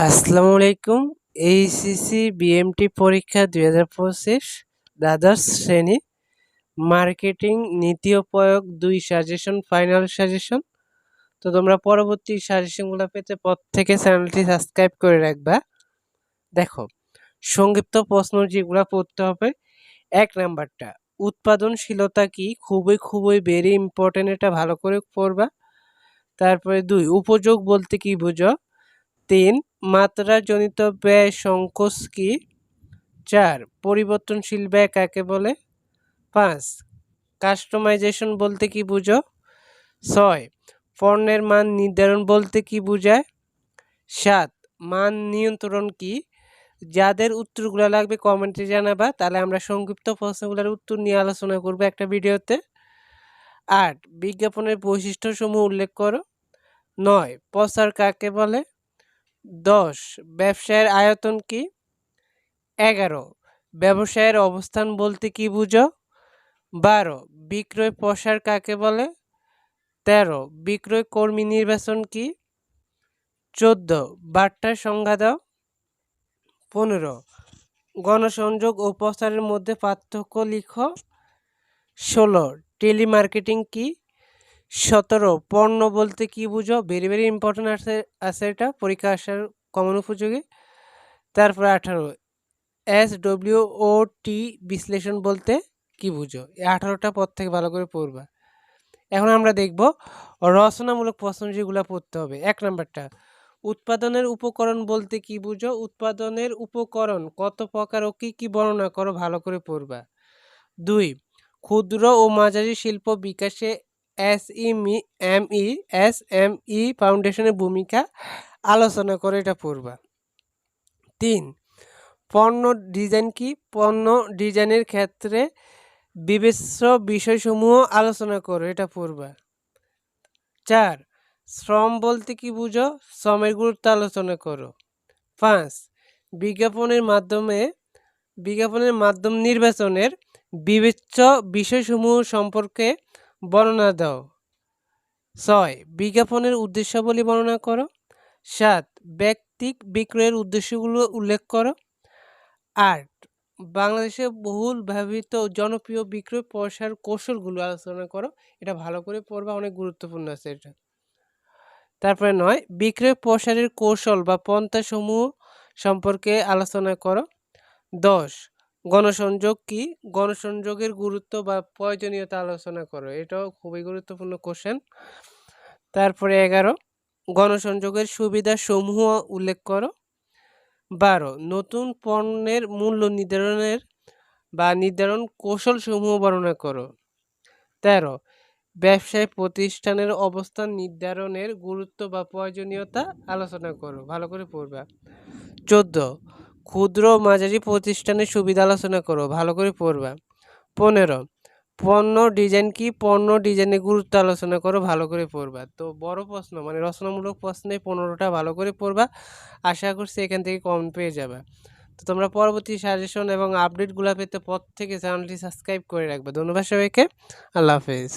আসসালামু আলাইকুম। HSC BMT পরীক্ষা দুই হাজার পঁচিশ, দ্বাদশ শ্রেণি, মার্কেটিং নীতি ও প্রয়োগ দুই সাজেশন, ফাইনাল সাজেশন। তো তোমরা পরবর্তী সাজেশনগুলো পেতে প্রত্যেকে চ্যানেলটি সাবস্ক্রাইব করে রাখবা। দেখো, সংক্ষিপ্ত প্রশ্ন যেগুলো পড়তে হবে, এক নাম্বারটা, উৎপাদনশীলতা কি? খুবই খুবই ভেরি ইম্পর্টেন্ট এটা ভালো করে পড়বা। তারপরে দুই, উপযোগ বলতে কি বুঝো? তিন, মাত্রাজনিত ব্যয় সংকোচ কি? চার, পরিবর্তনশীল ব্যয় কাকে বলে? পাঁচ, কাস্টমাইজেশন বলতে কি বুঝো? ছয়, পণ্যের মান নির্ধারণ বলতে কি বোঝায়? সাত, মান নিয়ন্ত্রণ কি? যাদের উত্তরগুলো লাগবে কমেন্টে জানাবা, তাহলে আমরা সংক্ষিপ্ত প্রশ্নগুলোর উত্তর নিয়ে আলোচনা করব একটা ভিডিওতে। আট, বিজ্ঞাপনের বৈশিষ্ট্যসমূহ উল্লেখ করো। নয়, প্রচার কাকে বলে? দশ, ব্যবসায়ের আয়তন কি? এগারো, ব্যবসায়ের অবস্থান বলতে কি বুঝো? বারো, বিক্রয় প্রসার কাকে বলে? তেরো, বিক্রয় কর্মী নির্বাচন কি? চোদ্দ, বার্তার সংজ্ঞা দাও। পনেরো, গণসংযোগ ও প্রচারের মধ্যে পার্থক্য লিখ। ষোলো, টেলিমার্কেটিং কি? সতেরো। পণ্য বলতে কি বুঝো? ভেরি ভেরি ইম্পর্টেন্ট আছে আছে এটা। পরীক্ষা আসার কমন উপযোগী। তারপরে আঠারো। এস ডব্লিউ ও টি বিশ্লেষণ বলতে কি বুঝো? এই আঠারোটা পদ থেকে ভালো করে পড়বা। এখন আমরা দেখব রচনামূলক প্রশ্ন যেগুলো পড়তে হবে। এক নাম্বারটা, উৎপাদনের উপকরণ বলতে কি বুঝো? উৎপাদনের উপকরণ কত প্রকার ও কী কী বর্ণনা করো? ভালো করে পড়বা। দুই, ক্ষুদ্র ও মাঝারি শিল্প বিকাশে S E M E S M E ফাউন্ডেশনের ভূমিকা আলোচনা করে এটা পড়বা। তিন, পণ্য ডিজাইন কি? পণ্য ডিজাইনের ক্ষেত্রে বিবেচ্য বিষয়সমূহ আলোচনা করো, এটা পড়বা। চার, শ্রম বলতে কি বুঝো? শ্রমের গুরুত্ব আলোচনা করো। পাঁচ, বিজ্ঞাপনের মাধ্যমে, বিজ্ঞাপনের মাধ্যম নির্বাচনের বিবেচ্য বিষয়সমূহ সম্পর্কে বর্ণনা দাও। ছয়, বিজ্ঞাপনের উদ্দেশ্যাবলী বর্ণনা করো। সাত, ব্যক্তিক বিক্রয়ের উদ্দেশ্যগুলো উল্লেখ করো। আট, বাংলাদেশে বহুল ব্যবহৃত জনপ্রিয় বিক্রয় প্রসার কৌশলগুলো আলোচনা করো। এটা ভালো করে পড়বা, অনেক গুরুত্বপূর্ণ আছে এটা। তারপরে নয়, বিক্রয় প্রসারের কৌশল বা পন্থাসমূহ সম্পর্কে আলোচনা করো। দশ গণসংযোগ কি? গণসংযোগের গুরুত্ব বা প্রয়োজনীয়তা আলোচনা করো। এটাও খুবই গুরুত্বপূর্ণ কোশ্চেন তারপরে এগারো, গণসংযোগের সুবিধা সমূহ উল্লেখ করো। বারো, নতুন পণ্যের মূল্য নির্ধারণের বা নির্ধারণ কৌশল সমূহ বর্ণনা করো। তেরো, ব্যবসায় প্রতিষ্ঠানের অবস্থান নির্ধারণের গুরুত্ব বা প্রয়োজনীয়তা আলোচনা করো। ভালো করে পড়বা। চোদ্দ ক্ষুদ্র মাঝারি প্রতিষ্ঠানের সুবিধা আলোচনা করো, ভালো করে পড়বা। পনেরো, পণ্য ডিজাইন কি? পণ্য ডিজাইনের গুরুত্ব আলোচনা করো, ভালো করে পড়বা। তো বড় প্রশ্ন মানে রচনামূলক প্রশ্নে পনেরোটা ভালো করে পড়বা, আশা করছি এখান থেকে কম পেয়ে যাবে। তো তোমরা পরবর্তী সাজেশন এবং আপডেটগুলো পেতে পর থেকে চ্যানেলটি সাবস্ক্রাইব করে রাখবে। ধন্যবাদ সবাইকে, আল্লাহ হাফেজ।